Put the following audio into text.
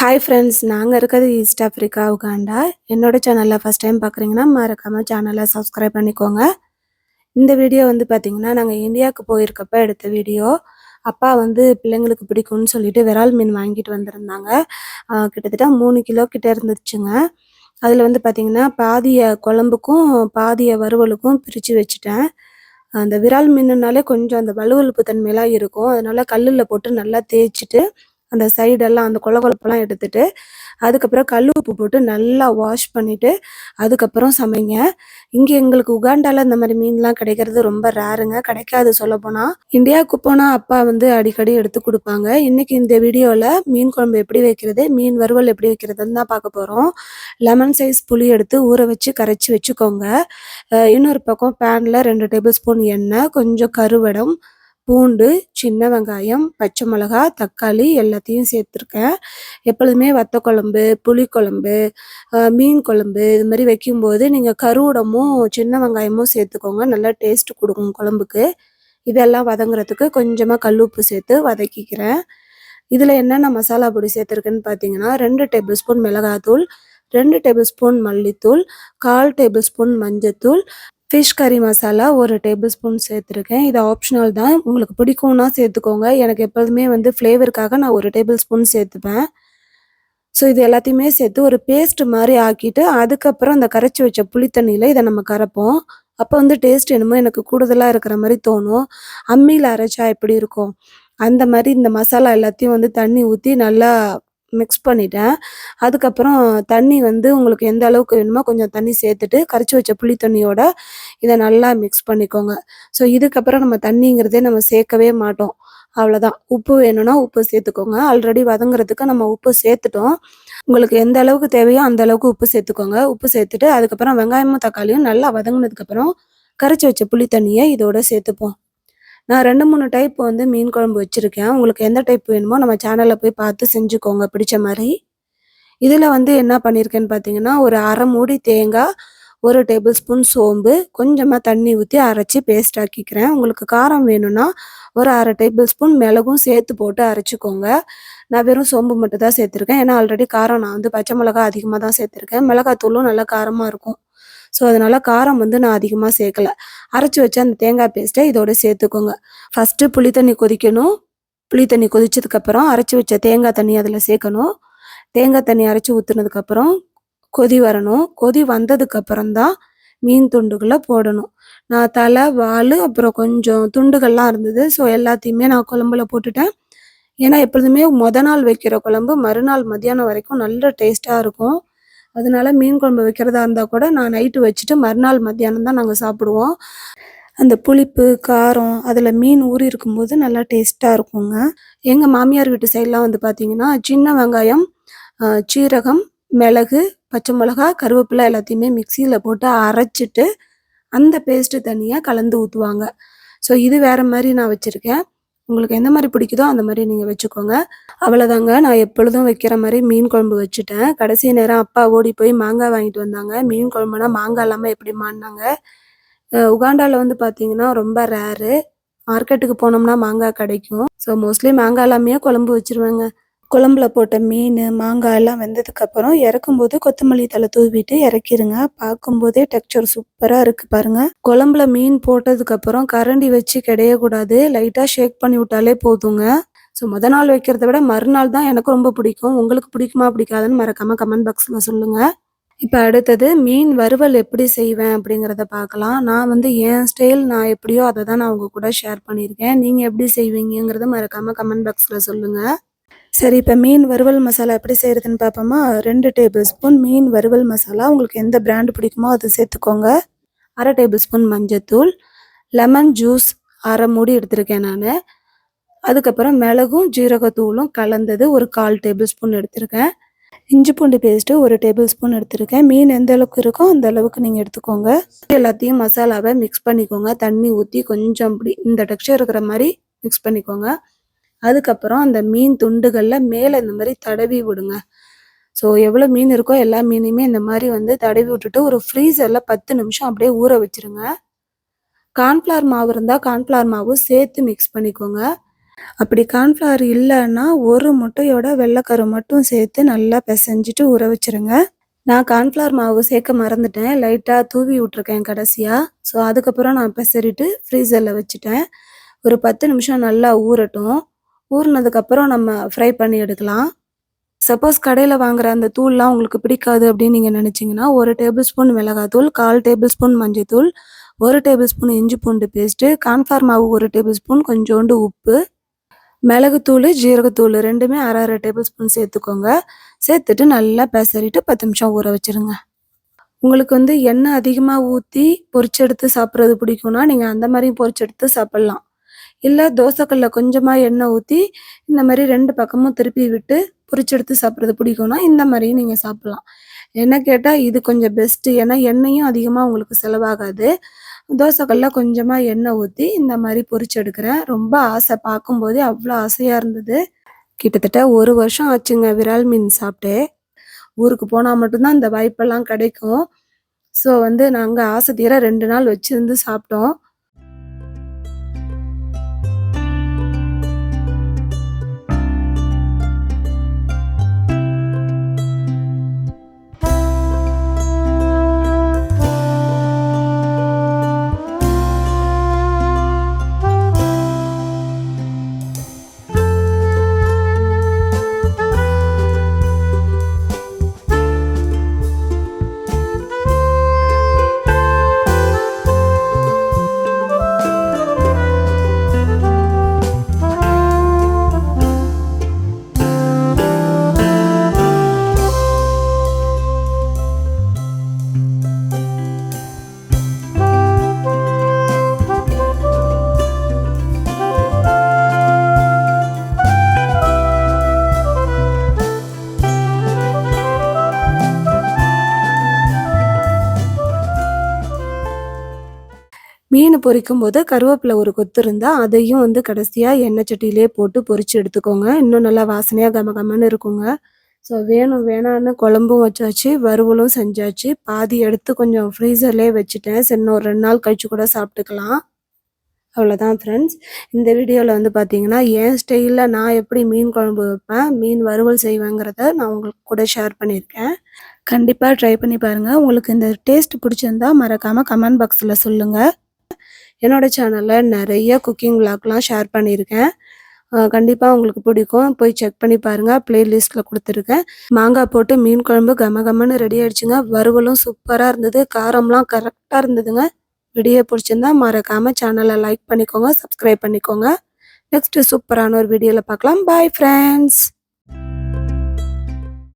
Hi friends நாங்கள் இருக்கிறது east Africa Uganda என்னோடய சேனலில் ஃபஸ்ட் டைம் பார்க்குறீங்கன்னா மறக்காமல் சேனலை சப்ஸ்கிரைப் பண்ணிக்கோங்க. இந்த வீடியோ வந்து பார்த்திங்கன்னா நாங்கள் இந்தியாவுக்கு போயிருக்கப்ப எடுத்த வீடியோ அப்பா வந்து பிள்ளைங்களுக்கு பிடிக்கும்னு சொல்லிட்டு விரால் மீன் வாங்கிட்டு வந்திருந்தாங்க. கிட்டத்தட்ட மூணு கிலோ கிட்ட இருந்துச்சுங்க. அதில் வந்து பார்த்திங்கன்னா பாதிய குழம்புக்கும் பாதிய வறுவலுக்கும் பிரித்து வச்சுட்டேன். அந்த விரால் மீனுனாலே கொஞ்சம் அந்த வலுவலுப்பு தன்மையெல்லாம் இருக்கும். அதனால் கல்லில் போட்டு நல்லா தேய்ச்சிட்டு அந்த சைடெல்லாம் அந்த கொல கொலப்பெல்லாம் எடுத்துட்டு அதுக்கப்புறம் கல் உப்பு போட்டு நல்லா வாஷ் பண்ணிட்டு அதுக்கப்புறம் சமைங்க. இங்கே எங்களுக்கு உகாண்டால இந்த மாதிரி மீன்லாம் கிடைக்கிறது ரொம்ப ரேருங்க கிடைக்காது சொல்ல போனால் இந்தியாவுக்கு போனால் அப்பா வந்து அடிக்கடி எடுத்து கொடுப்பாங்க. இன்னைக்கு இந்த வீடியோவில் மீன் குழம்பு எப்படி வைக்கிறது மீன் வறுவல் எப்படி வைக்கிறதுன்னு தான் பார்க்க போகிறோம் லெமன் சைஸ் புளி எடுத்து ஊற வச்சு கரைச்சி வச்சுக்கோங்க. இன்னொரு பக்கம் பேனில் ரெண்டு டேபிள் ஸ்பூன் எண்ணெய் கொஞ்சம் கருவடம் பூண்டு சின்ன வெங்காயம் பச்சை மிளகா தக்காளி எல்லாத்தையும் சேர்த்துருக்கேன். எப்பொழுதுமே வத்த குழம்பு புளிக்குழம்பு மீன் குழம்பு இது மாதிரி வைக்கும்போது நீங்கள் கருவடமும் சின்ன வெங்காயமும் சேர்த்துக்கோங்க. நல்லா டேஸ்ட் கொடுக்கும் குழம்புக்கு. இதெல்லாம் வதங்குறதுக்கு கொஞ்சமாக கல்லுப்பு சேர்த்து வதக்கிக்கிறேன். இதில் என்னென்ன மசாலா பொடி சேர்த்துருக்குன்னு பார்த்தீங்கன்னா ரெண்டு டேபிள் ஸ்பூன் மிளகாத்தூள் ரெண்டு டேபிள் ஸ்பூன் மல்லித்தூள் கால் டேபிள் ஸ்பூன் மஞ்சத்தூள் ஃபிஷ் கறி மசாலா ஒரு டேபிள் ஸ்பூன் சேர்த்துருக்கேன். இது ஆப்ஷனல் தான். உங்களுக்கு பிடிக்கும்னா சேர்த்துக்கோங்க. எனக்கு எப்போதுமே வந்து ஃப்ளேவருக்காக நான் ஒரு டேபிள் ஸ்பூன் சேர்த்துப்பேன். ஸோ இது எல்லாத்தையுமே சேர்த்து ஒரு பேஸ்ட் மாதிரி ஆக்கிட்டு அதுக்கப்புறம் அந்த கரைச்சி வச்ச புளித்தண்ணியில் இதை நம்ம கரைப்போம். அப்போ வந்து டேஸ்ட் என்னமோ எனக்கு கூடுதலாக இருக்கிற மாதிரி தோணும். அம்மியில் அரைச்சா எப்படி இருக்கும்? அந்த மாதிரி இந்த மசாலா எல்லாத்தையும் வந்து தண்ணி ஊற்றி நல்லா மிக்ஸ் பண்ணிட்டேன். அதுக்கப்புறம் தண்ணி வந்து உங்களுக்கு எந்த அளவுக்கு வேணுமோ கொஞ்சம் தண்ணி சேர்த்துட்டு கரைச்சி வச்ச புளி தண்ணியோட இதை நல்லா மிக்ஸ் பண்ணிக்கோங்க. ஸோ இதுக்கப்புறம் நம்ம தண்ணிங்கிறதே நம்ம சேர்க்கவே மாட்டோம். அவ்வளோதான் உப்பு வேணும்னா உப்பு சேர்த்துக்கோங்க. ஆல்ரெடி வதங்குறதுக்கு நம்ம உப்பு சேர்த்துட்டோம். உங்களுக்கு எந்த அளவுக்கு தேவையோ அந்த அளவுக்கு உப்பு சேர்த்துக்கோங்க. உப்பு சேர்த்துட்டு அதுக்கப்புறம் வெங்காயமும் தக்காளியும் நல்லா வதங்கினதுக்கப்புறம் கரைச்சி வச்ச புளி தண்ணியை இதோட சேர்த்துப்போம். நான் ரெண்டு மூணு டைப் வந்து மீன் குழம்பு வச்சுருக்கேன். உங்களுக்கு எந்த டைப் வேணுமோ நம்ம சேனலில் போய் பார்த்து செஞ்சுக்கோங்க பிடிச்ச மாதிரி. இதில் வந்து என்ன பண்ணியிருக்கேன்னு பார்த்தீங்கன்னா ஒரு அரை மூடி தேங்காய் ஒரு டேபிள் ஸ்பூன் சோம்பு கொஞ்சமாக தண்ணி ஊற்றி அரைச்சி பேஸ்ட் ஆக்கிக்கிறேன். உங்களுக்கு காரம் வேணும்னா ஒரு அரை டேபிள் ஸ்பூன் மிளகும் சேர்த்து போட்டு அரைச்சிக்கோங்க. நான் வெறும் சோம்பு மட்டும் தான் சேர்த்துருக்கேன். ஏன்னா ஆல்ரெடி காரம் நான் வந்து பச்சை மிளகா அதிகமாக தான் சேர்த்துருக்கேன் மிளகாத்தூளும் நல்லா காரமாக இருக்கும். ஸோ அதனால் காரம் வந்து நான் அதிகமாக சேர்க்கல. அரைச்சி வச்ச அந்த தேங்காய் பேஸ்ட்டை இதோட சேர்த்துக்கோங்க. ஃபஸ்ட்டு புளி தண்ணி கொதிக்கணும். புளி தண்ணி கொதிச்சதுக்கப்புறம் அரைச்சி வச்ச தேங்காய் தண்ணி அதில் சேர்க்கணும். தேங்காய் தண்ணி அரைச்சி ஊற்றுனதுக்கப்புறம் கொதி வரணும். கொதி வந்ததுக்கப்புறம் தான் மீன் துண்டுகளை போடணும். நான் தலை வால் அப்புறம் கொஞ்சம் துண்டுகள்லாம் இருந்தது. ஸோ எல்லாத்தையுமே நான் குழம்புல போட்டுட்டேன். ஏன்னா எப்பொழுதுமே மொதல் நாள் வைக்கிற குழம்பு மறுநாள் மத்தியானம் வரைக்கும் நல்ல டேஸ்ட்டாக இருக்கும். அதனால மீன் குழம்பு வைக்கிறதா இருந்தால் கூட நான் நைட்டு வச்சுட்டு மறுநாள் மத்தியானம் தான் நாங்கள் சாப்பிடுவோம். அந்த புளிப்பு காரம் அதில் மீன் ஊறி இருக்கும்போது நல்லா டேஸ்ட்டாக இருக்குங்க. எங்கள் மாமியார் வீட்டு சைட்லாம் வந்து பார்த்தீங்கன்னா சின்ன வெங்காயம் சீரகம் மிளகு பச்சை மிளகா கருவேப்பிலை எல்லாத்தையுமே மிக்சியில் போட்டு அரைச்சிட்டு அந்த பேஸ்ட்டு தனியாக கலந்து ஊற்றுவாங்க ஸோ இது வேறு மாதிரி நான் வச்சுருக்கேன். உங்களுக்கு எந்த மாதிரி பிடிக்குதோ அந்த மாதிரி நீங்கள் வச்சுக்கோங்க. அவ்வளோதாங்க நான் எப்பொழுதும் வைக்கிற மாதிரி மீன் குழம்பு வச்சுட்டேன். கடைசி நேரம் அப்பா ஓடி போய் மாங்காய் வாங்கிட்டு வந்தாங்க. மீன் குழம்புனா மாங்காய் இல்லாமல் எப்படி மாடினாங்க உகாண்டாவில் வந்து பார்த்தீங்கன்னா ரொம்ப ரேரு மார்க்கெட்டுக்கு போனோம்னா மாங்காய் கிடைக்கும். ஸோ மோஸ்ட்லி மாங்காய் எல்லாமே குழம்பு வச்சிருவேங்க. குழம்புல போட்ட மீன் மாங்காய் எல்லாம் வெந்ததுக்கப்புறம் இறக்கும்போது கொத்தமல்லி தலை தூவிட்டு இறக்கிடுங்க பார்க்கும்போதே டெக்ஸ்சர் சூப்பராக இருக்குது பாருங்கள் குழம்புல மீன் போட்டதுக்கப்புறம் கரண்டி வச்சு கிடையக்கூடாது. லைட்டாக ஷேக் பண்ணி விட்டாலே போதுங்க. ஸோ மொதல் நாள் வைக்கிறத விட மறுநாள் தான் எனக்கு ரொம்ப பிடிக்கும். உங்களுக்கு பிடிக்குமா பிடிக்காதுன்னு மறக்காம கமெண்ட் பாக்ஸில் சொல்லுங்கள் இப்போ அடுத்தது மீன் வறுவல் எப்படி செய்வேன் அப்படிங்கிறத பார்க்கலாம். நான் வந்து என் ஸ்டைல் நான் எப்படியோ அதை தான் நான் உங்கள் கூட ஷேர் பண்ணியிருக்கேன். நீங்கள் எப்படி செய்வீங்கங்கிறத மறக்காம கமெண்ட் பாக்ஸில் சொல்லுங்கள் சரி இப்போ மீன் வறுவல் மசாலா எப்படி செய்கிறதுன்னு பார்ப்போமா? ரெண்டு டேபிள் ஸ்பூன் மீன் வறுவல் மசாலா. உங்களுக்கு எந்த பிராண்ட் பிடிக்குமோ அதை சேர்த்துக்கோங்க. அரை டேபிள் ஸ்பூன் மஞ்சத்தூள் லெமன் ஜூஸ் அரை மூடி எடுத்திருக்கேன் நான். அதுக்கப்புறம் மிளகும் ஜீரகத்தூளும் கலந்தது ஒரு கால் டேபிள் ஸ்பூன் எடுத்திருக்கேன். இஞ்சி பூண்டு பேஸ்ட்டு ஒரு டேபிள் ஸ்பூன் எடுத்திருக்கேன். மீன் எந்த அளவுக்கு இருக்கோ அந்த அளவுக்கு நீங்கள் எடுத்துக்கோங்க. எல்லாத்தையும் மசாலாவை மிக்ஸ் பண்ணிக்கோங்க. தண்ணி ஊற்றி கொஞ்சம் அப்படி இந்த டெக்ஸ்டர் இருக்கிற மாதிரி மிக்ஸ் பண்ணிக்கோங்க. அதுக்கப்புறம் அந்த மீன் துண்டுகளில் மேலே இந்த மாதிரி தடவி விடுங்க. ஸோ எவ்வளோ மீன் இருக்கோ எல்லா மீனையுமே இந்த மாதிரி வந்து தடவி விட்டுட்டு ஒரு ஃப்ரீசரில் பத்து நிமிஷம் அப்படியே ஊற வச்சிருங்க. கார்ன்ஃப்ளவர் மாவு இருந்தால் கார்ன்ஃப்ளவர் மாவு சேர்த்து மிக்ஸ் பண்ணிக்கோங்க. அப்படி கார்ன்ஃப்ளவர் இல்லைன்னா ஒரு முட்டையோட வெள்ளைக்கரு மட்டும் சேர்த்து நல்லா பிசைஞ்சிட்டு ஊற வச்சிருங்க. நான் கார்ன்ஃப்ளவர் மாவு சேர்க்க மறந்துட்டேன். லைட்டாக தூவி விட்ருக்கேன் கடைசியாக ஸோ அதுக்கப்புறம் நான் பெசரிட்டு ஃப்ரீசரில் வச்சுட்டேன். ஒரு பத்து நிமிஷம் நல்லா ஊறட்டும். ஊறினதுக்கப்புறம் நம்ம ஃப்ரை பண்ணி எடுக்கலாம். சப்போஸ் கடையில் வாங்குற அந்த தூள்லாம் உங்களுக்கு பிடிக்காது அப்படின்னு நீங்கள் நினச்சிங்கன்னா ஒரு டேபிள் ஸ்பூன் மிளகாத்தூள் கால் டேபிள் ஸ்பூன் மஞ்சத்தூள் ஒரு டேபிள் ஸ்பூன் இஞ்சி பூண்டு பேஸ்ட்டு கான்ஃபார் மாவு ஒரு டேபிள் ஸ்பூன் கொஞ்சோண்டு உப்பு மிளகுத்தூள் ஜீரகத்தூள் ரெண்டுமே அரை அரை டேபிள் ஸ்பூன் சேர்த்துக்கோங்க. சேர்த்துட்டு நல்லா பெசரிட்டு பத்து நிமிஷம் ஊற வச்சிருங்க. உங்களுக்கு வந்து எண்ணெய் அதிகமாக ஊற்றி பொரிச்செடுத்து சாப்பிட்றது பிடிக்கும்னா நீங்கள் அந்த மாதிரியும் பொரிச்செடுத்து சாப்பிட்லாம். இல்லை தோசைக்கல்ல கொஞ்சமாக எண்ணெய் ஊற்றி இந்த மாதிரி ரெண்டு பக்கமும் திருப்பி விட்டு பொரிச்செடுத்து சாப்பிட்றது பிடிக்கும்னா இந்த மாதிரியும் நீங்கள் சாப்பிட்லாம். என்ன கேட்டால் இது கொஞ்சம் பெஸ்ட்டு ஏன்னா எண்ணெயும் அதிகமாக உங்களுக்கு செலவாகாது. தோசைக்கல்ல கொஞ்சமாக எண்ணெய் ஊற்றி இந்த மாதிரி பொரிச்சு எடுக்கிறேன் ரொம்ப ஆசை. பார்க்கும்போதே அவ்வளோ ஆசையாக இருந்தது. கிட்டத்தட்ட ஒரு வருஷம் ஆச்சுங்க விரால் மீன் சாப்பிட்டு. ஊருக்கு போனால் மட்டும்தான் இந்த வாய்ப்பெல்லாம் கிடைக்கும். ஸோ வந்து நாங்கள் ஆசை தீர ரெண்டு நாள் வச்சுருந்து சாப்பிட்டோம். மீன் பொரிக்கும் போது கருவேப்பிலை ஒரு கொத்து இருந்தால் அதையும் வந்து கடைசியாக எண்ணெய் சட்டியிலே போட்டு பொரித்து எடுத்துக்கோங்க. இன்னும் நல்லா வாசனையாக கம கமன்னு இருக்குங்க. ஸோ வேணும் வேணான்னு குழம்பும் வச்சாச்சு வறுவலும் செஞ்சாச்சு. பாதி எடுத்து கொஞ்சம் ஃப்ரீசர்லேயே வச்சுட்டேன். சரி இன்னும் ஒரு ரெண்டு நாள் கழிச்சு கூட சாப்பிட்டுக்கலாம். அவ்வளோதான் ஃப்ரெண்ட்ஸ் இந்த வீடியோவில் வந்து பார்த்தீங்கன்னா என் ஸ்டைலில் நான் எப்படி மீன் குழம்பு வைப்பேன் மீன் வறுவல் செய்வேங்கிறத நான் உங்களுக்கு கூட ஷேர் பண்ணியிருக்கேன். கண்டிப்பாக ட்ரை பண்ணி பாருங்கள் உங்களுக்கு இந்த டேஸ்ட் பிடிச்சிருந்தா மறக்காமல் கமெண்ட் பாக்ஸில் சொல்லுங்கள் என்னோட சேனலில் நிறைய குக்கிங் விளாக்லாம் ஷேர் பண்ணியிருக்கேன். கண்டிப்பாக உங்களுக்கு பிடிக்கும். போய் செக் பண்ணி பாருங்கள் ப்ளேலிஸ்ட்டில் கொடுத்துருக்கேன். மாங்காய் போட்டு மீன் குழம்பு கம கமன்னு ரெடி ஆகிடுச்சுங்க வறுவலும் சூப்பராக இருந்தது. காரம்லாம் கரெக்டாக இருந்ததுங்க. வீடியோ பிடிச்சிருந்தா மறக்காமல் சேனலை லைக் பண்ணிக்கோங்க. சப்ஸ்கிரைப் பண்ணிக்கோங்க. நெக்ஸ்ட்டு சூப்பரான ஒரு வீடியோவில் பார்க்கலாம். Bye friends